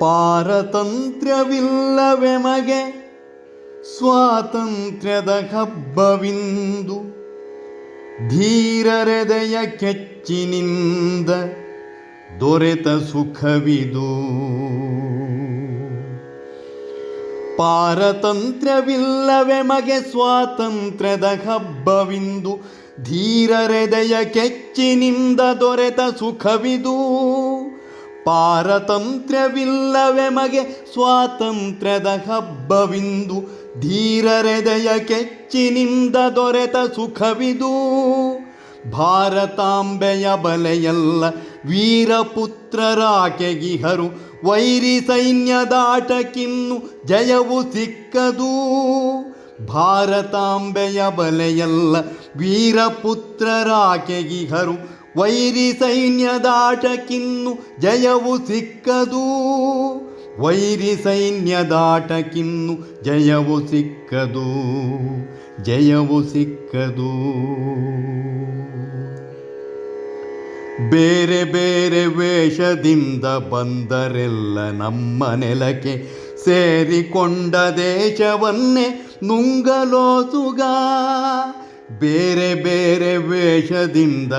ಪಾರತಂತ್ರ್ಯವಿಲ್ಲವೆಮಗೆ ಸ್ವಾತಂತ್ರ್ಯದ ಹಬ್ಬವಿಂದು ಧೀರರೆದೆಯ ಕೆಚ್ಚಿನಿಂದ ದೊರೆತ ಸುಖವಿದು. ಪಾರತಂತ್ರ್ಯವಿಲ್ಲವೆ ಮಗೆ ಸ್ವಾತಂತ್ರ್ಯದ ಹಬ್ಬವಿಂದು ಧೀರರೆದೆಯ ಕೆಚ್ಚಿನಿಂದ ದೊರೆತ ಸುಖವಿದು. ಪಾರತಂತ್ರ್ಯವಿಲ್ಲವೆ ಮಗೆ ಸ್ವಾತಂತ್ರ್ಯದ ಹಬ್ಬವಿಂದು ಧೀರರೆದೆಯ ಕೆಚ್ಚಿನಿಂದ ದೊರೆತ ಸುಖವಿದು. ಭಾರತಾಂಬೆಯ ಬಲೆಯಲ್ಲ ವೀರಪುತ್ರರಾಕೆಗಿಹರು ವೈರಿ ಸೈನ್ಯದಾಟಕ್ಕಿನ್ನು ಜಯವು ಸಿಕ್ಕದು. ಭಾರತಾಂಬೆಯ ಬಲೆಯಲ್ಲ ವೀರಪುತ್ರರಾಕೆಗಿಹರು ವೈರಿ ಸೈನ್ಯದಾಟಕ್ಕಿನ್ನು ಜಯವು ಸಿಕ್ಕದು. ವೈರಿ ಸೈನ್ಯದಾಟಕ್ಕಿನ್ನು ಜಯವು ಸಿಕ್ಕದು. ಜಯವು ಸಿಕ್ಕದು. ಬೇರೆ ಬೇರೆ ವೇಷದಿಂದ ಬಂದರೆಲ್ಲ ನಮ್ಮ ನೆಲಕ್ಕೆ ಸೇರಿಕೊಂಡ ದೇಶವನ್ನೇ ನುಂಗಲೋಸುಗ ಬೇರೆ ಬೇರೆ ವೇಷದಿಂದ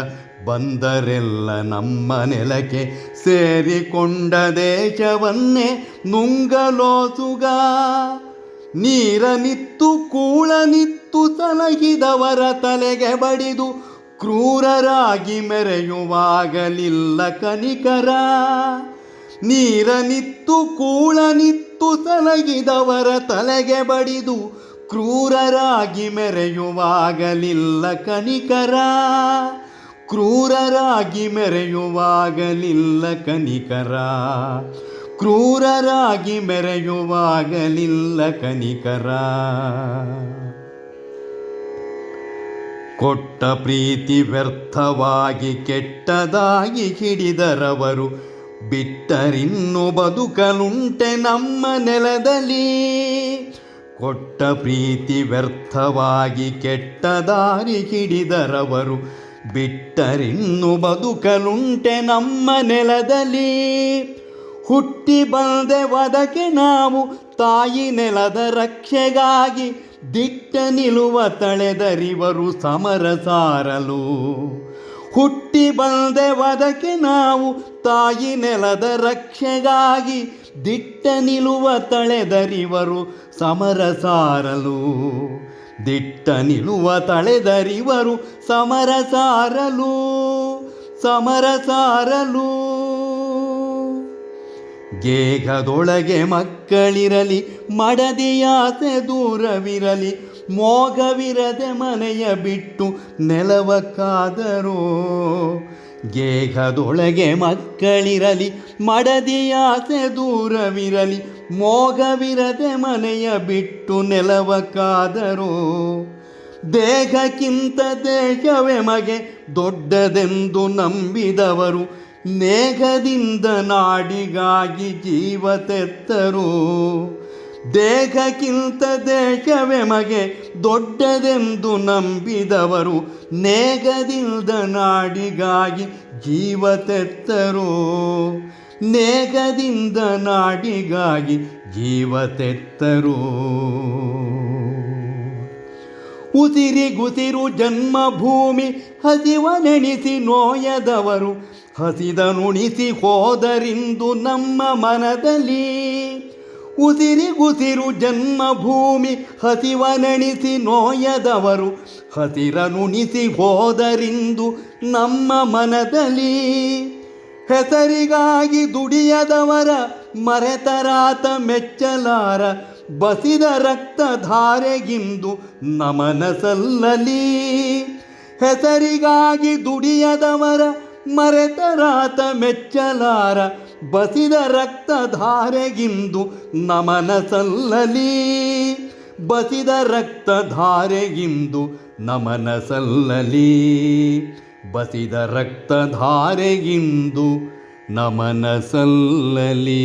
ಬಂದರೆಲ್ಲ ನಮ್ಮ ನೆಲಕ್ಕೆ ಸೇರಿಕೊಂಡ ದೇಶವನ್ನೇ ನುಂಗಲೋಸುಗ ನೀರನಿತ್ತು ಕೂಳನಿತ್ತು ಸಲಹಿದವರ ತಲೆಗೆ ಬಡಿದು ಕ್ರೂರರಾಗಿ ಮೆರೆಯುವಾಗಲಿಲ್ಲ ಕನಿಕರ. ನೀರನಿತ್ತು ಕೂಳನಿತ್ತು ಸಲಗಿದವರ ತಲೆಗೆ ಬಡಿದು ಕ್ರೂರರಾಗಿ ಮೆರೆಯುವಾಗಲಿಲ್ಲ ಕನಿಕರ. ಕ್ರೂರರಾಗಿ ಮೆರೆಯುವಾಗಲಿಲ್ಲ ಕನಿಕರ. ಕ್ರೂರರಾಗಿ ಮೆರೆಯುವಾಗಲಿಲ್ಲ ಕನಿಕರ. ಕೊಟ್ಟ ಪ್ರೀತಿ ವ್ಯರ್ಥವಾಗಿ ಕೆಟ್ಟದಾಗಿ ಹಿಡಿದರವರು ಬಿಟ್ಟರಿನ್ನು ಬದುಕಲುಂಟೆ ನಮ್ಮ ನೆಲದಲ್ಲಿ. ಕೊಟ್ಟ ಪ್ರೀತಿ ವ್ಯರ್ಥವಾಗಿ ಕೆಟ್ಟ ದಾರಿ ಹಿಡಿದರವರು ಬಿಟ್ಟರಿನ್ನು ಬದುಕಲುಂಟೆ ನಮ್ಮ ನೆಲದಲ್ಲಿ. ಹುಟ್ಟಿ ಬಂದೆ ಒದಕೆ ನಾವು ತಾಯಿ ನೆಲದ ರಕ್ಷೆಗಾಗಿ ದಿಟ್ಟ ನಿಲುವ ತಳೆದರಿವರು ಸಮರ ಸಾರಲು. ಹುಟ್ಟಿ ಬಂದೆ ಒದಕೆ ನಾವು ತಾಯಿ ನೆಲದ ರಕ್ಷೆಗಾಗಿ ದಿಟ್ಟ ನಿಲುವ ತಳೆದರಿವರು ಸಮರ ಸಾರಲು. ದಿಟ್ಟ ನಿಲುವ ತಳೆದರಿವರು ಸಮರ ಸಾರಲು ಸಮರ ಸಾರಲು. ಗೇಗದೊಳಗೆ ಮಕ್ಕಳಿರಲಿ ಮಡದಿಯಾಸೆ ದೂರವಿರಲಿ, ಮೋಗವಿರದೆ ಮನೆಯ ಬಿಟ್ಟು ನೆಲವ ಕಾದರೋ ಗೇಹದೊಳಗೆ ಮಕ್ಕಳಿರಲಿ ಮಡದಿಯಾಸೆ ದೂರವಿರಲಿ, ಮೋಗವಿರದೆ ಮನೆಯ ಬಿಟ್ಟು ನೆಲವ ಕಾದರೂ ದೇಹಕ್ಕಿಂತ ದೇಹವೇ ಮಗೆ ದೊಡ್ಡದೆಂದು ನಂಬಿದವರು ನೇಗದಿಂದ ನಾಡಿಗಾಗಿ ಜೀವ ತೆತ್ತರು. ದೇಹಕ್ಕಿಂತ ದೇಶವೇ ಮಗೆ ದೊಡ್ಡದೆಂದು ನಂಬಿದವರು ನೇಗದಿಲ್ದ ನಾಡಿಗಾಗಿ ಜೀವ ತೆತ್ತರು ನೇಗದಿಂದ ನಾಡಿಗಾಗಿ ಜೀವ ತೆತ್ತರು ಉಸಿರಿಗುಸಿರು ಜನ್ಮಭೂಮಿ ಹಸಿವನೆಣಿಸಿ ನೋಯದವರು, ಹಸಿದನುಣಿಸಿ ಹೋದರಿಂದು ನಮ್ಮ ಮನದಲ್ಲಿ ಉಸಿರಿಗುಸಿರು ಜನ್ಮಭೂಮಿ ಹಸಿವನಣಿಸಿ ನೋಯದವರು ಹಸಿರನುಣಿಸಿ ಹೋದರಿಂದು ನಮ್ಮ ಮನದಲ್ಲಿ. ಹೆಸರಿಗಾಗಿ ದುಡಿಯದವರ ಮರೆತರಾತ ಮೆಚ್ಚಲಾರ, ಬಸಿದ ರಕ್ತಧಾರೆಗಿಂದು ನಮನ ಸಲ್ಲಲಿ ಹೆಸರಿಗಾಗಿ ದುಡಿಯದವರ ಮರೆತರಾತ ಮೆಚ್ಚಲಾರ ಬಸಿದ ರಕ್ತಧಾರೆಗಿಂದು ನಮನ ಸಲ್ಲಲಿ ಬಸಿದ ರಕ್ತಧಾರೆಗಿಂದು ನಮನ ಸಲ್ಲಲಿ ಬಸಿದ ರಕ್ತಧಾರೆಗಿಂದು ನಮನ ಸಲ್ಲಲಿ